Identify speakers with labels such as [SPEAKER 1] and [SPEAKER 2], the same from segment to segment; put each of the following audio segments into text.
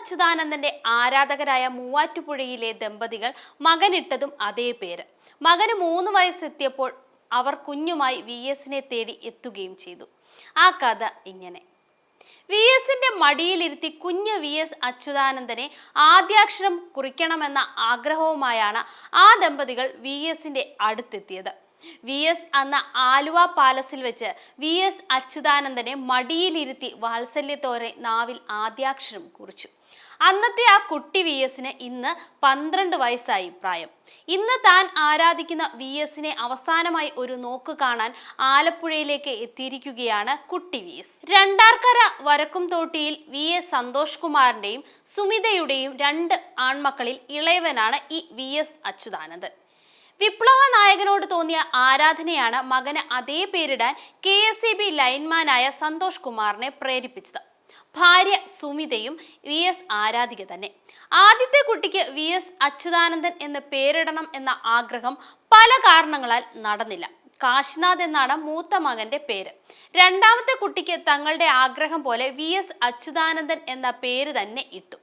[SPEAKER 1] അച്യുതാനന്ദന്റെ ആരാധകരായ മൂവാറ്റുപുഴയിലെ ദമ്പതികൾ മകനിട്ടതും അതേ പേര്. മകന് മൂന്ന് വയസ്സെത്തിയപ്പോൾ അവർ കുഞ്ഞുമായി വി എസിനെ തേടി എത്തുകയും ചെയ്തു. ആ കഥ ഇങ്ങനെ. വി എസിന്റെ മടിയിലിരുത്തി കുഞ്ഞ് വി എസ് അച്യുതാനന്ദനെ ആദ്യാക്ഷരം കുറിക്കണമെന്ന ആഗ്രഹവുമായാണ് ആ ദമ്പതികൾ വി എസിന്റെ അടുത്തെത്തിയത്. വി എസ് അന്ന ആലുവ പാലസിൽ വെച്ച് വി എസ് അച്യുതാനന്ദനെ മടിയിലിരുത്തി വാത്സല്യത്തോടെ നാവിൽ ആദ്യാക്ഷരം കുറിച്ചു. അന്നത്തെ ആ കുട്ടി വി എസിന് ഇന്ന് പന്ത്രണ്ട് വയസ്സായി പ്രായം. ഇന്ന് താൻ ആരാധിക്കുന്ന വി എസിനെ അവസാനമായി ഒരു നോക്ക് കാണാൻ ആലപ്പുഴയിലേക്ക് എത്തിയിരിക്കുകയാണ് കുട്ടി വി എസ് രണ്ടാർക്കര വരക്കും തോട്ടിയിൽ വി എസ് സന്തോഷ് കുമാറിന്റെയും സുമിതയുടെയും രണ്ട് ആൺമക്കളിൽ ഇളയവനാണ് ഈ വി എസ് അച്യുതാനന്ദൻ. വിപ്ലവ നായകനോട് തോന്നിയ ആരാധനയാണ് മകന് അതേ പേരിടാൻ കെ എസ് ഇ ബി ലൈൻമാനായ സന്തോഷ് കുമാറിനെ പ്രേരിപ്പിച്ചത്. ഭാര്യ സുമിതയും വി എസ് ആരാധിക തന്നെ. ആദ്യത്തെ കുട്ടിക്ക് വി എസ് അച്യുതാനന്ദൻ എന്ന് പേരിടണം എന്ന ആഗ്രഹം പല കാരണങ്ങളാൽ നടന്നില്ല. കാശിനാഥ് എന്നാണ് മൂത്ത മകന്റെ പേര്. രണ്ടാമത്തെ കുട്ടിക്ക് തങ്ങളുടെ ആഗ്രഹം പോലെ വി എസ് അച്യുതാനന്ദൻ എന്ന പേര് തന്നെ ഇട്ടു.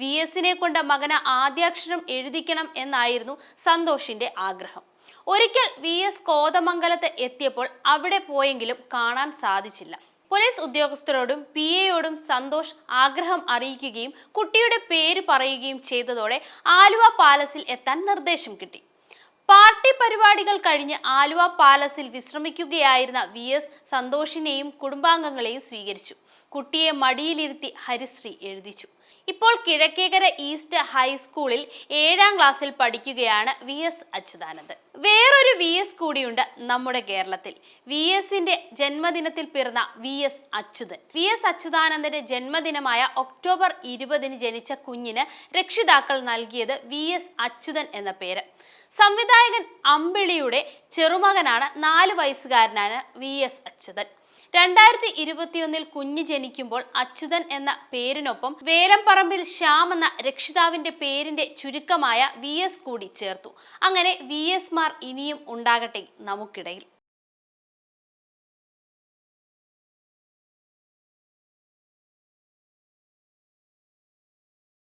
[SPEAKER 1] വി എസിനെ കൊണ്ട് മകന് ആദ്യാക്ഷരം എഴുതിക്കണം എന്നായിരുന്നു സന്തോഷിന്റെ ആഗ്രഹം. ഒരിക്കൽ വി എസ് കോതമംഗലത്ത് എത്തിയപ്പോൾ അവിടെ പോയെങ്കിലും കാണാൻ സാധിച്ചില്ല. പോലീസ് ഉദ്യോഗസ്ഥരോടും പി എയോടും സന്തോഷ് ആഗ്രഹം അറിയിക്കുകയും കുട്ടിയുടെ പേര് പറയുകയും ചെയ്തതോടെ ആലുവ പാലസിൽ എത്താൻ നിർദ്ദേശം കിട്ടി. പാർട്ടി പരിപാടികൾ കഴിഞ്ഞ് ആലുവ പാലസിൽ വിശ്രമിക്കുകയായിരുന്ന വി എസ് സന്തോഷിനെയും കുടുംബാംഗങ്ങളെയും സ്വീകരിച്ചു. കുട്ടിയെ മടിയിലിരുത്തി ഹരിശ്രീ എഴുതിച്ചു. ഇപ്പോൾ കിഴക്കേകര ഈസ്റ്റ് ഹൈസ്കൂളിൽ ഏഴാം ക്ലാസ്സിൽ പഠിക്കുകയാണ് വി എസ് അച്യുതാനന്ദൻ വേറൊരു വി എസ് കൂടിയുണ്ട് നമ്മുടെ കേരളത്തിൽ. വി എസിന്റെ ജന്മദിനത്തിൽ പിറന്ന V S Achuthan V S അച്യുതാനന്ദന്റെ ജന്മദിനമായ ഒക്ടോബർ ഇരുപതിന് ജനിച്ച കുഞ്ഞിന് രക്ഷിതാക്കൾ നൽകിയത് വി എസ് അച്യുതൻ എന്ന പേര്. സംവിധായകൻ അമ്പിളിയുടെ ചെറുമകനാണ് നാല് വയസ്സുകാരനാണ് വി എസ് അച്യുതൻ. രണ്ടായിരത്തി ഇരുപത്തിയൊന്നിൽ കുഞ്ഞ് ജനിക്കുമ്പോൾ അച്യുതൻ എന്ന പേരിനൊപ്പം വേലംപറമ്പിൽ ശ്യാം എന്ന രക്ഷിതാവിന്റെ പേരിന്റെ ചുരുക്കമായ വി കൂടി ചേർത്തു. അങ്ങനെ വി മാർ ഇനിയും ഉണ്ടാകട്ടെ നമുക്കിടയിൽ.